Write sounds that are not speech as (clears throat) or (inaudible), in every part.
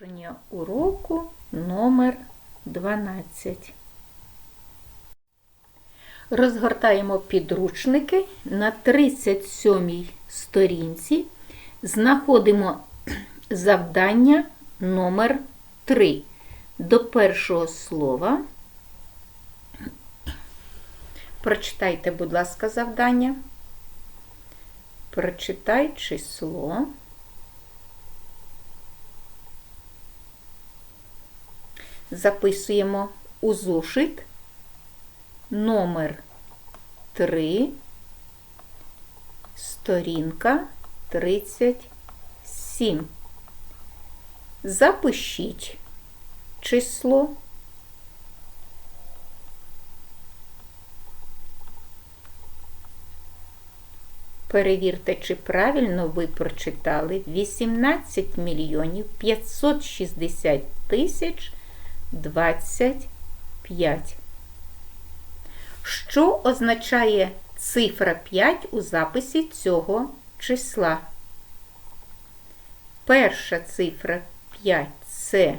Продовження уроку номер 12. Розгортаємо підручники на 37 сторінці. Знаходимо (clears throat) завдання номер 3 до першого слова. Прочитайте, будь ласка, завдання. Прочитай число. Записуємо у зошит номер 3, сторінка 37. Запишіть число. Перевірте, чи правильно ви прочитали 18 мільйонів 560 тисяч 25. Що означає цифра 5 у записі цього числа? Перша цифра 5 це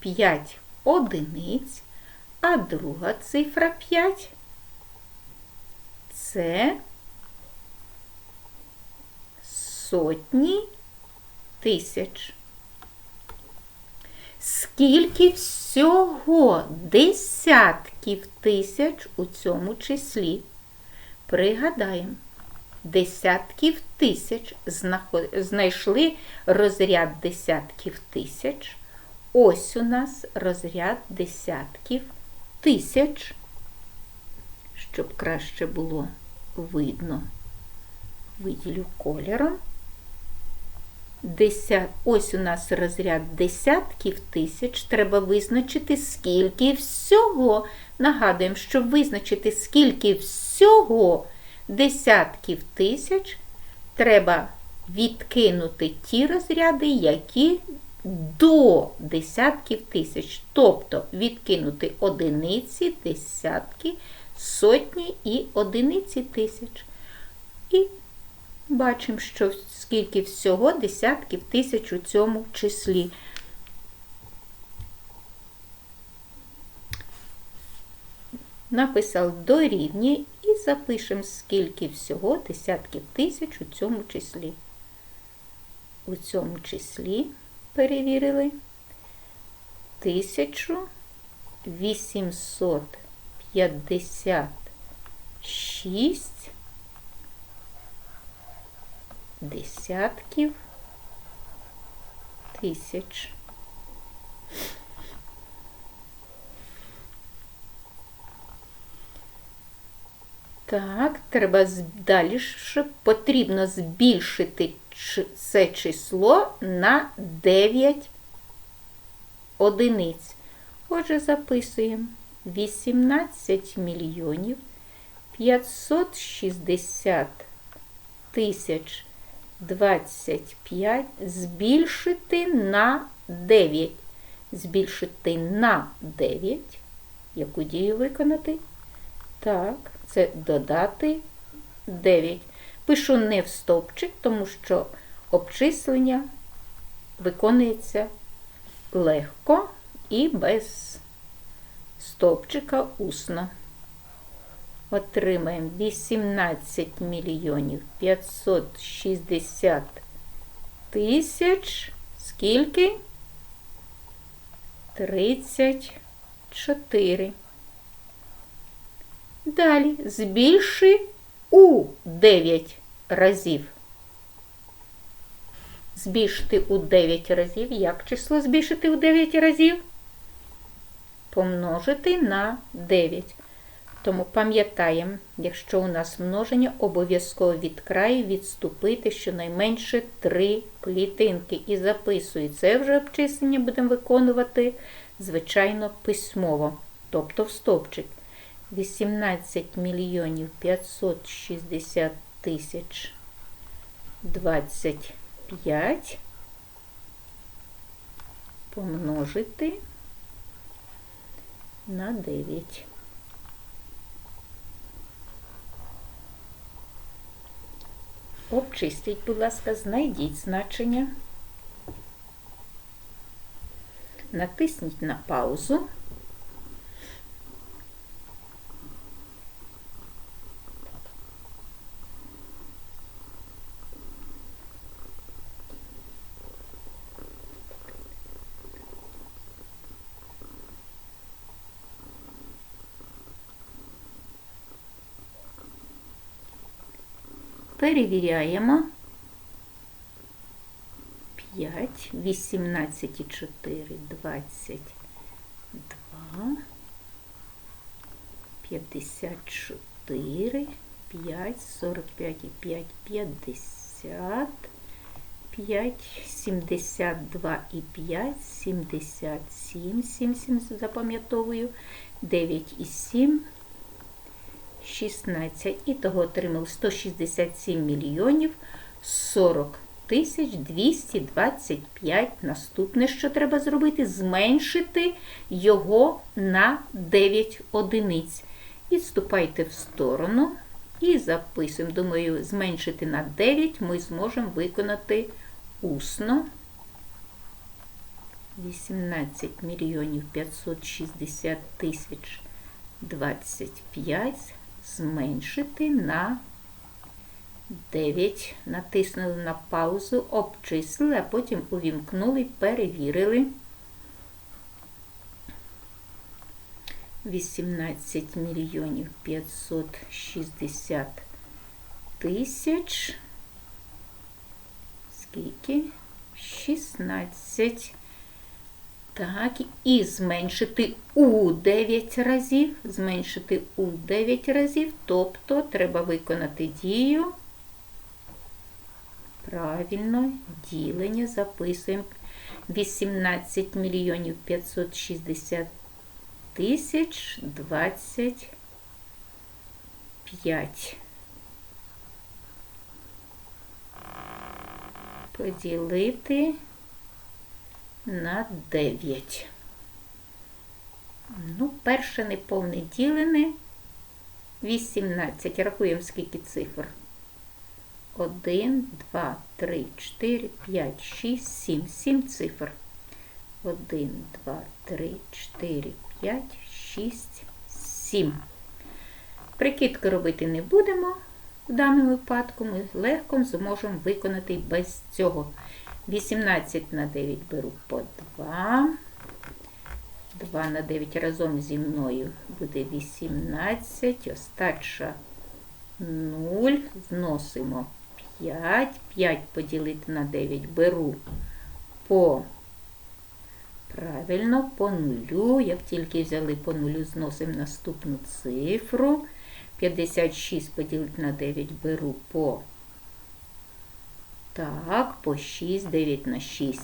5 одиниць, а друга цифра 5 це сотні тисяч. Скільки всього десятків тисяч у цьому числі? Пригадаємо, десятків тисяч знайшли розряд десятків тисяч. Ось у нас розряд десятків тисяч, щоб краще було видно, виділю кольором. Деся... Ось у нас розряд десятків тисяч. Треба визначити, скільки всього. Нагадуємо, щоб визначити, скільки всього десятків тисяч, треба відкинути ті розряди, які до десятків тисяч. Тобто відкинути одиниці, десятки, сотні і одиниці тисяч. І бачимо, що скільки всього десятків тисяч у цьому числі. Написав дорівнює і запишемо, скільки всього десятків тисяч у цьому числі. У цьому числі перевірили 1856 десятків тисяч. Так, треба далі потрібно збільшити це число на 9 одиниць. Отже, записуємо 18 мільйонів 560 тисяч 25 збільшити на 9. Збільшити на 9. Яку дію виконати? Так, це додати 9. Пишу не в стовпчик, тому що обчислення виконується легко і без стовпчика усно отримаємо 18 мільйонів 560 тисяч. Скільки? 34. Далі збільши у 9 разів. Збільшити у 9 разів. Як число збільшити у 9 разів? Помножити на 9. Тому пам'ятаємо, якщо у нас множення, обов'язково від краю відступити щонайменше 3 клітинки. І записую. Це вже обчислення будемо виконувати, звичайно, письмово, тобто в стовпчик. 18 мільйонів 560 тисяч 25 помножити на 9. обчистіть, будь ласка, знайдіть значення, натисніть на паузу. Перевіряємо. 5, 18 і 4, 22, 54, 5, 45 і 5, 50, 5, 72 і 5, 77, 7, 7 запам'ятовую, 9 і 7, 16. І того отримав 167 мільйонів 40 тисяч 225. Наступне, що треба зробити, зменшити його на 9 одиниць. Відступайте в сторону і записуємо. Думаю, зменшити на 9 ми зможемо виконати усно. 18 мільйонів 560 тисяч 25 зменшити на 9. Натиснули на паузу, обчислили, а потім увімкнули перевірили. 18 мільйонів 560 тисяч. Скільки? 16. Так, і зменшити у 9 разів. Зменшити у 9 разів, тобто треба виконати дію. Правильно, ділення записуємо 18 мільйонів 560 тисяч 25. Поділити на 9. Ну, перше неповне ділене 18. Рахуємо, скільки цифр. 1, 2, 3, 4, 5, 6, 7. 7 цифр. 1, 2, 3, 4, 5, 6, 7. Прикидки робити не будемо. В даному випадку ми легко зможемо виконати без цього. 18 на 9 беру по 2. 2 на 9 разом зі мною буде 18. Остача 0. Зносимо 5. 5 поділити на 9 беру по правильно, по нулю. Як тільки взяли по нулю, зносимо наступну цифру. 56 поділити на 9 беру по так, по 6, 9 на 6.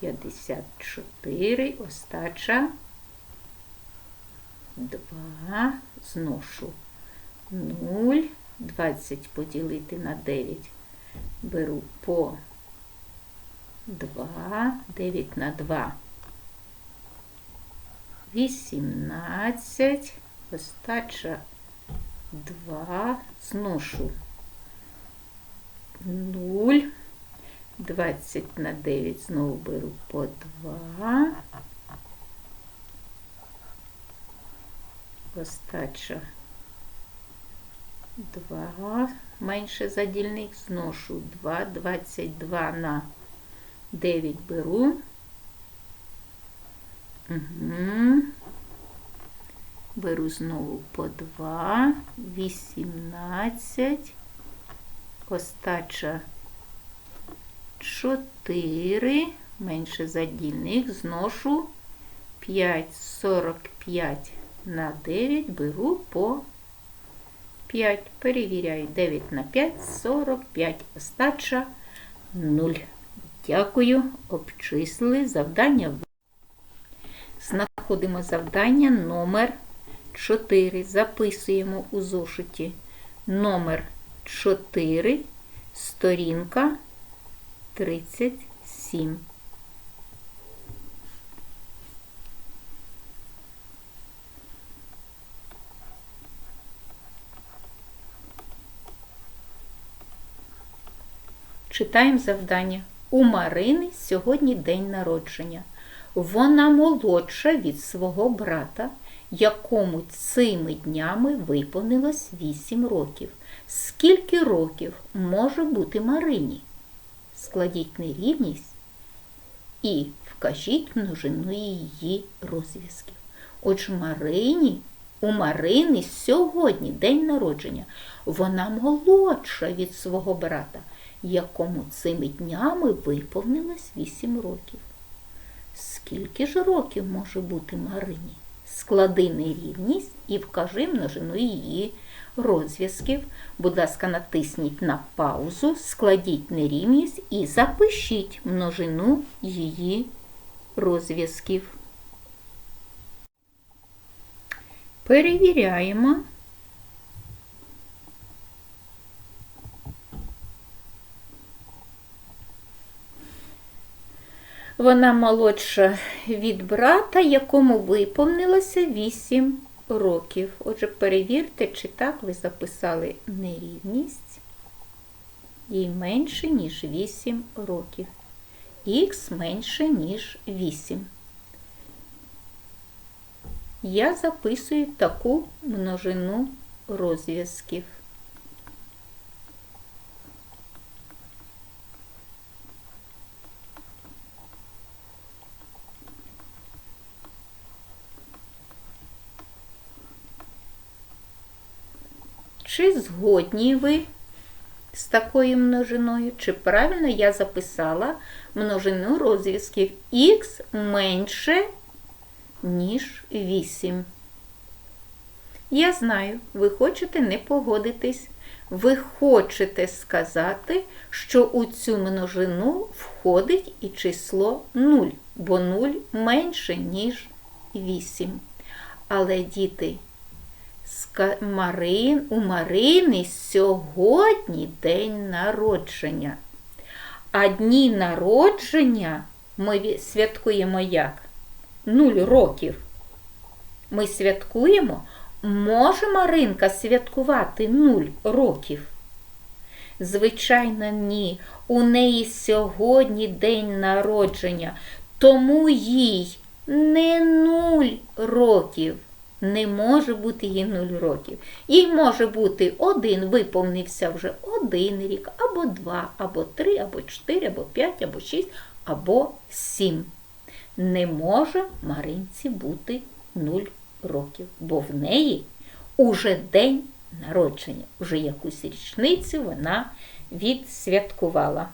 54, остача. 2, зношу 0, 20 поділити на 9. Беру по 2, 9 на 2. 18, остача 2, зношу 0. 20 на 9 знову беру по 2. Остача 2. Менше за дільник зношу 2, 22 на 9 беру. Угу. Беру знову по 2, 18 остача 4, менше за дільник, зношу 5, 45 на 9, беру по 5. Перевіряю 9 на 5, 45, остача 0. Дякую, обчислили завдання. Знаходимо завдання номер 4. Записуємо у зошиті номер 4, сторінка 37. Читаємо завдання. У Марини сьогодні день народження. Вона молодша від свого брата, якому цими днями виповнилось 8 років. Скільки років може бути Марині? Складіть нерівність і вкажіть множину її розв'язків. Отже, Марині, у Марини сьогодні день народження. Вона молодша від свого брата, якому цими днями виповнилось 8 років. Скільки ж років може бути Марині? Склади нерівність і вкажи множину її розв'язків. Будь ласка, натисніть на паузу, складіть нерівність і запишіть множину її розв'язків. Перевіряємо. Вона молодша від брата, якому виповнилося 8 років. Отже, перевірте, чи так ви записали нерівність їй менше, ніж 8 років. Х менше, ніж 8. Я записую таку множину розв'язків. Чи згодні ви з такою множиною? Чи правильно я записала множину розв'язків х менше, ніж 8? Я знаю, ви хочете не погодитись. Ви хочете сказати, що у цю множину входить і число 0, бо 0 менше, ніж 8. Але, діти, Марин, у Марини сьогодні день народження. А дні народження ми святкуємо як? Нуль років. Ми святкуємо, може Маринка святкувати нуль років? Звичайно, ні. У неї сьогодні день народження, тому їй не нуль років не може бути їй 0 років. Їй може бути один, виповнився вже один рік, або два, або три, або чотири, або п'ять, або шість, або сім. Не може Маринці бути 0 років, бо в неї уже день народження, вже якусь річницю вона відсвяткувала.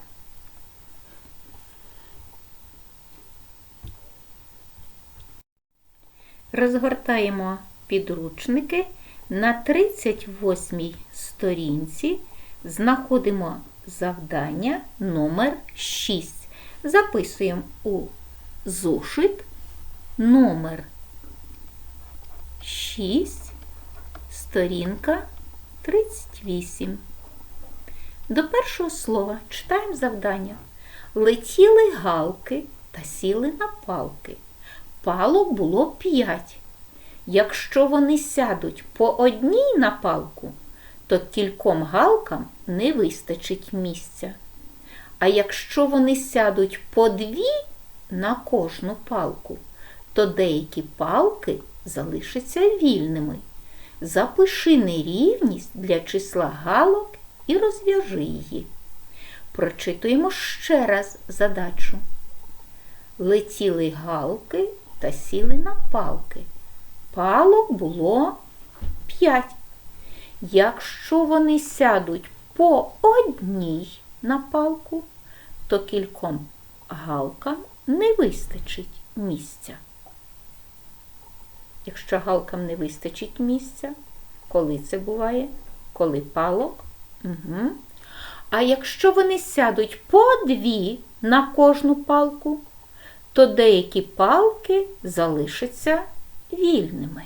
Розгортаємо підручники. На 38 сторінці знаходимо завдання номер 6. Записуємо у зошит номер 6, сторінка 38. До першого слова читаємо завдання. Летіли галки та сіли на палки палок було п'ять. Якщо вони сядуть по одній на палку, то кільком галкам не вистачить місця. А якщо вони сядуть по дві на кожну палку, то деякі палки залишаться вільними. Запиши нерівність для числа галок і розв'яжи її. Прочитуємо ще раз задачу. Летіли галки та сіли на палки. Палок було п'ять. Якщо вони сядуть по одній на палку, то кільком галкам не вистачить місця. Якщо галкам не вистачить місця, коли це буває? Коли палок? Угу. А якщо вони сядуть по дві на кожну палку, то деякі палки залишаться вільними.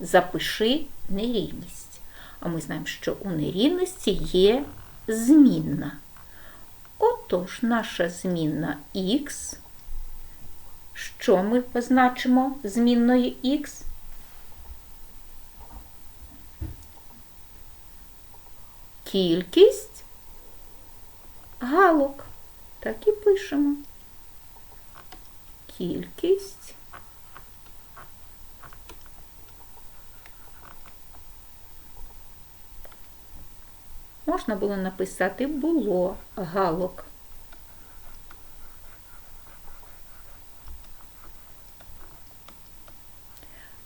Запиши нерівність. А ми знаємо, що у нерівності є змінна. Отож, наша змінна х. Що ми позначимо змінною х? Кількість галок. Так і пишемо. Кількість. Можна було написати було галок.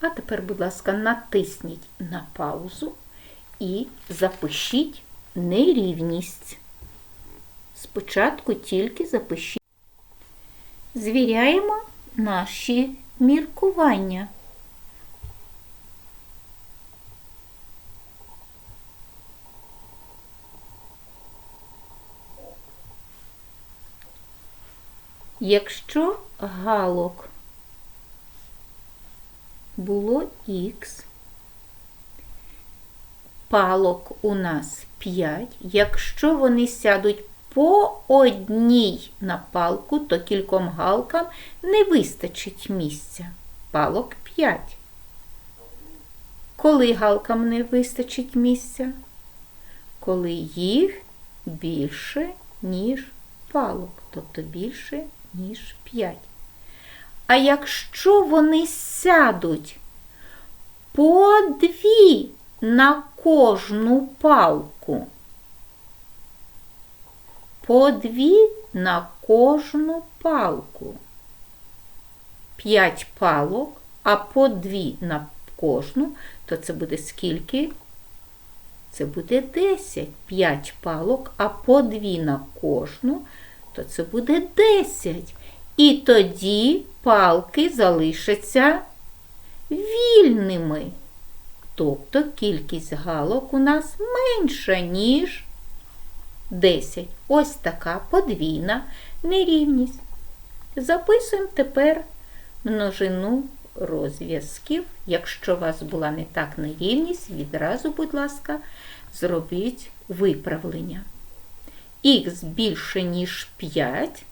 А тепер, будь ласка, натисніть на паузу і запишіть нерівність. Спочатку тільки запишіть. Звіряємо наші міркування. Якщо галок було х, палок у нас 5, якщо вони сядуть по одній на палку, то кільком галкам не вистачить місця. Палок 5. Коли галкам не вистачить місця? Коли їх більше, ніж палок, тобто більше, ніж 5. А якщо вони сядуть по дві на кожну палку, по дві на кожну палку, 5 палок, а по дві на кожну, то це буде скільки? Це буде 10. 5 палок, а по дві на кожну, то це буде 10. І тоді палки залишаться вільними. Тобто кількість галок у нас менша, ніж 10. Ось така подвійна нерівність. Записуємо тепер множину розв'язків. Якщо у вас була не так нерівність, відразу, будь ласка, зробіть виправлення. Х більше, ніж 5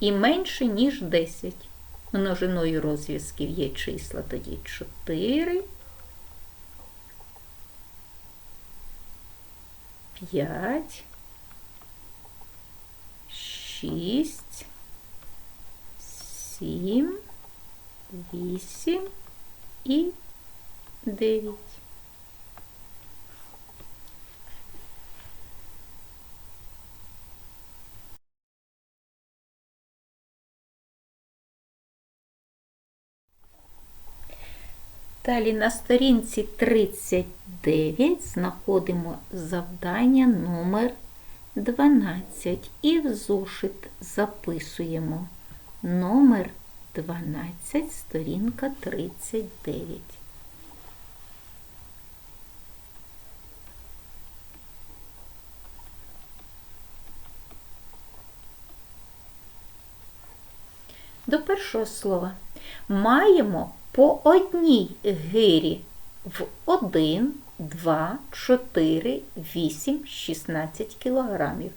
і менше, ніж 10. Множиною розв'язків є числа тоді 4, 5, 6, 7, 8 і 9. Далі на сторінці 39 знаходимо завдання номер 12 і в зошит записуємо номер 12, сторінка 39. До першого слова маємо по одній гирі в 1, 2, 4, 8, 16 кілограмів.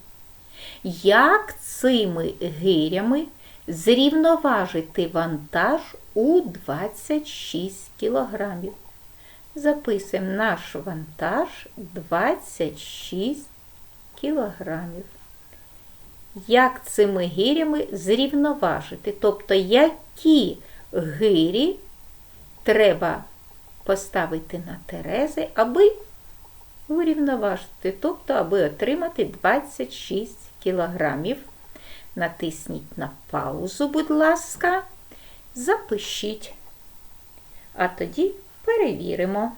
Як цими гирями зрівноважити вантаж у 26 кілограмів? Записуємо наш вантаж 26 кілограмів. Як цими гирями зрівноважити? Тобто, які гирі треба поставити на терези, аби вирівноважити, тобто, аби отримати 26 кілограмів. Натисніть на паузу, будь ласка, запишіть. А тоді перевіримо.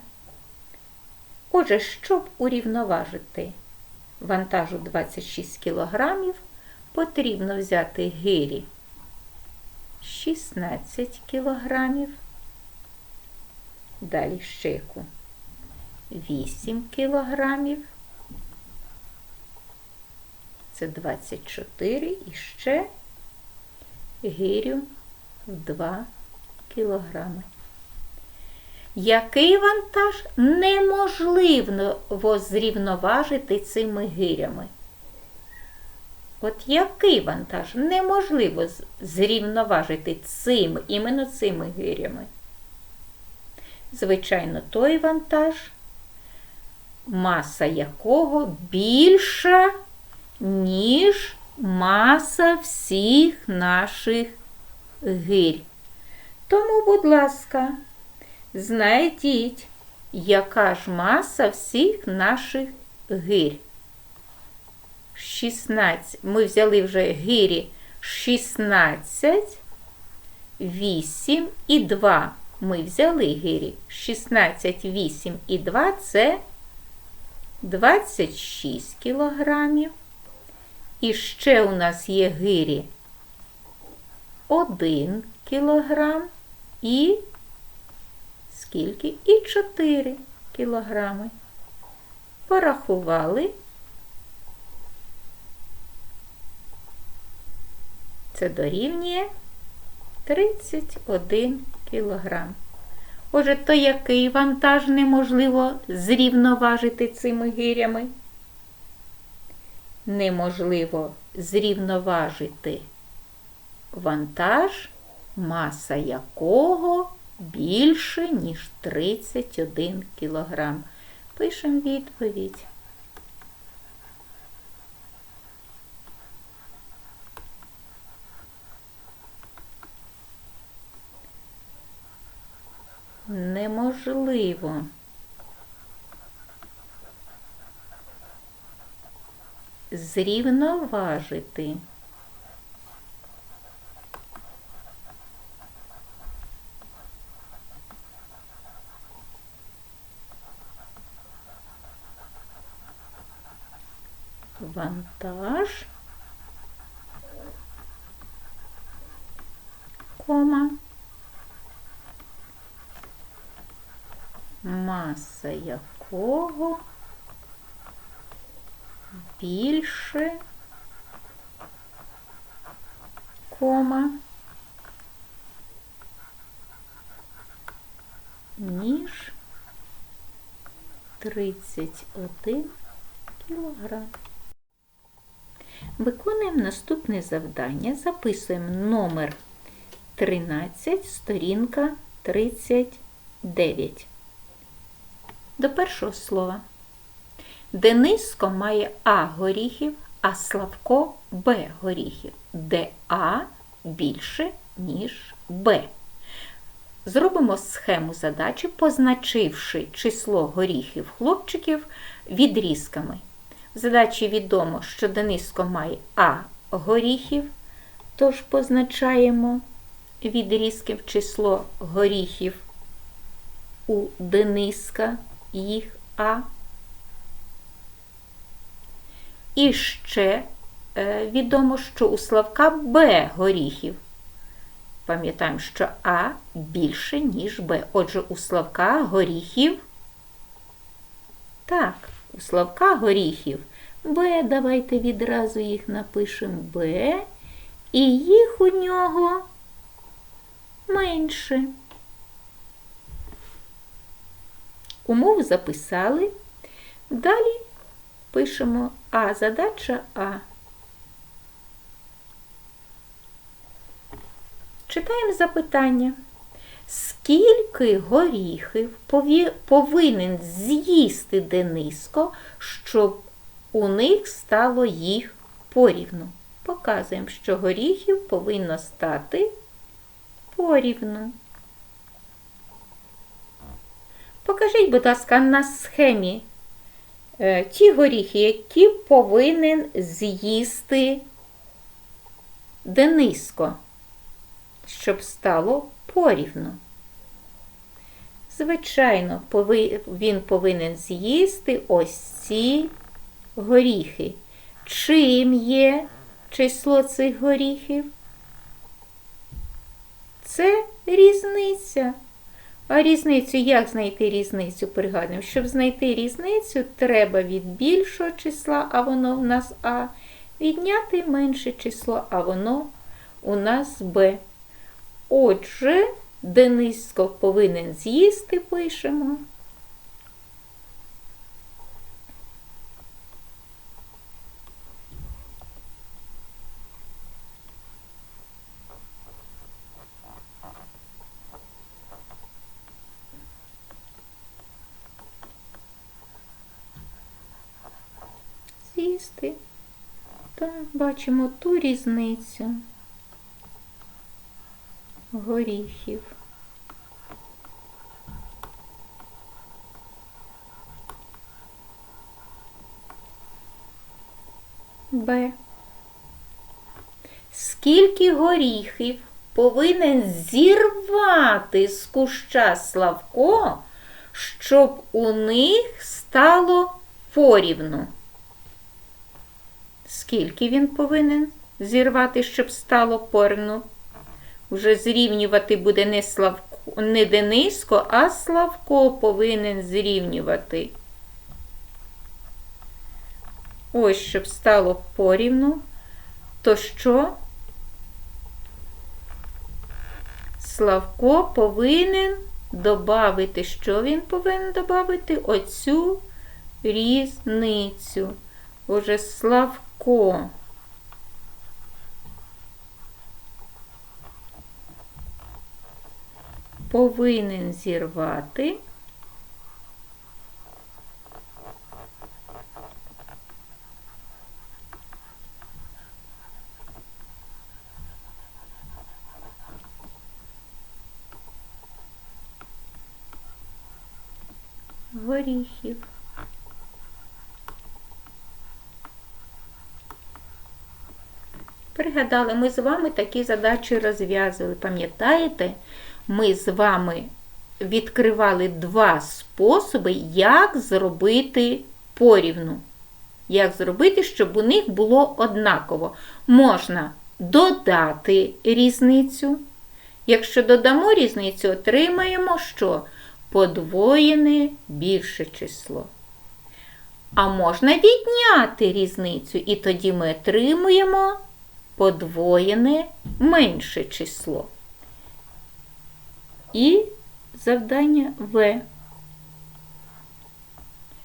Отже, щоб урівноважити вантажу 26 кілограмів, потрібно взяти гирі 16 кілограмів, далі щеку 8 кілограмів, це 24 і ще гирю 2 кілограми. Який вантаж неможливо зрівноважити цими гирями? От який вантаж неможливо зрівноважити цим, іменно цими гирями? Звичайно, той вантаж, маса якого більша, ніж маса всіх наших гирь. Тому, будь ласка, знайдіть, яка ж маса всіх наших гирь. 16. Ми взяли вже гирі 16, 8 і 2. Ми взяли гирі 16, 8 і 2 це 26 кілограмів. І ще у нас є гирі 1 кілограм і скільки? І 4 кілограми. Порахували. Це дорівнює 31 кілограм. Отже, то який вантаж неможливо зрівноважити цими гирями? Неможливо зрівноважити вантаж, маса якого більше, ніж 31 кілограм. Пишемо відповідь. Неможливо. Зрівноважити. Вантаж, кома, маса якого більше, кома, ніж 31 кілограм. Виконуємо наступне завдання. Записуємо номер 13, сторінка 39. До першого слова. Дениско має А горіхів, а Славко Б горіхів, де А більше, ніж Б. Зробимо схему задачі, позначивши число горіхів хлопчиків відрізками. В задачі відомо, що Дениско має А горіхів, тож позначаємо відрізки в число горіхів у Дениска, їх А. І ще е, відомо, що у Славка Б горіхів. Пам'ятаємо, що А більше, ніж Б. Отже, у Славка горіхів. Так, у Славка горіхів Б. Давайте відразу їх напишемо Б. І їх у нього менше. Умову записали. Далі пишемо А, задача А. Читаємо запитання. Скільки горіхів повинен з'їсти Дениско, щоб у них стало їх порівну? Показуємо, що горіхів повинно стати порівну. Покажіть, будь ласка, на схемі е, ті горіхи, які повинен з'їсти Дениско, щоб стало порівну. Звичайно, він повинен з'їсти ось ці горіхи. Чим є число цих горіхів? Це різниця. А різницю, як знайти різницю? Пригадуємо, щоб знайти різницю, треба від більшого числа, а воно в нас А, відняти менше число, а воно у нас Б. Отже, Дениско повинен з'їсти, пишемо. З'їсти Так, бачимо ту різницю горіхів. Б. Скільки горіхів повинен зірвати з куща Славко, щоб у них стало порівну? Скільки він повинен зірвати, щоб стало порівну? Уже зрівнювати буде не Славко, не Дениско, а Славко повинен зрівнювати. Ось, щоб стало порівну, то що? Славко повинен додати, що він повинен додати? Оцю різницю. Уже Славко. Повинен зірвати горіхів. Пригадали, ми з вами такі задачі розв'язували. Пам'ятаєте, ми з вами відкривали два способи, як зробити порівну. Як зробити, щоб у них було однаково. Можна додати різницю. Якщо додамо різницю, отримаємо що? Подвоєне більше число. А можна відняти різницю, і тоді ми отримуємо подвоєне менше число. І завдання В.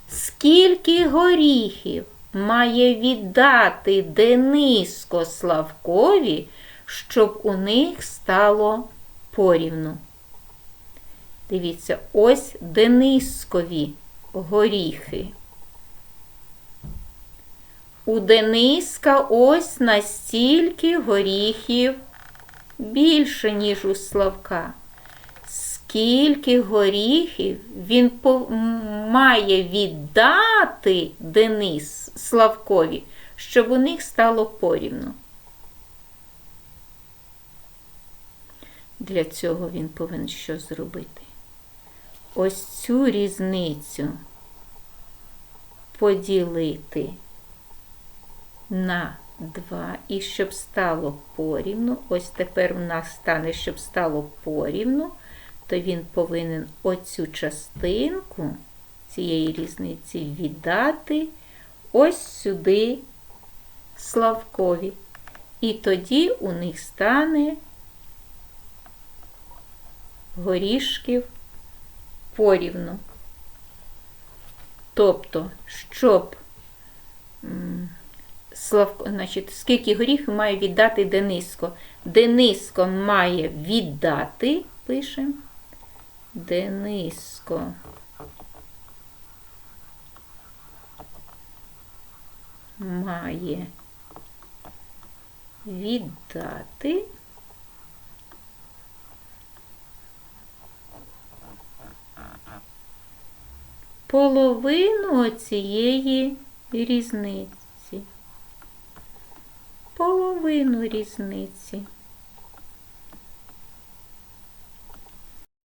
Скільки горіхів має віддати Дениско Славкові, щоб у них стало порівну? Дивіться, ось Денискові горіхи. У Дениска ось настільки горіхів більше, ніж у Славка. Скільки горіхів він має віддати Денис Славкові, щоб у них стало порівну. Для цього він повинен що зробити? Ось цю різницю поділити на 2. І щоб стало порівну, ось тепер у нас стане, щоб стало порівну, то він повинен оцю частинку цієї різниці віддати ось сюди Славкові. І тоді у них стане горішків порівну. Тобто, щоб Славко, значить, скільки горіхів має віддати Дениско? Дениско має віддати, пишемо. Дениско. Має віддати. Половину цієї різниці половину різниці.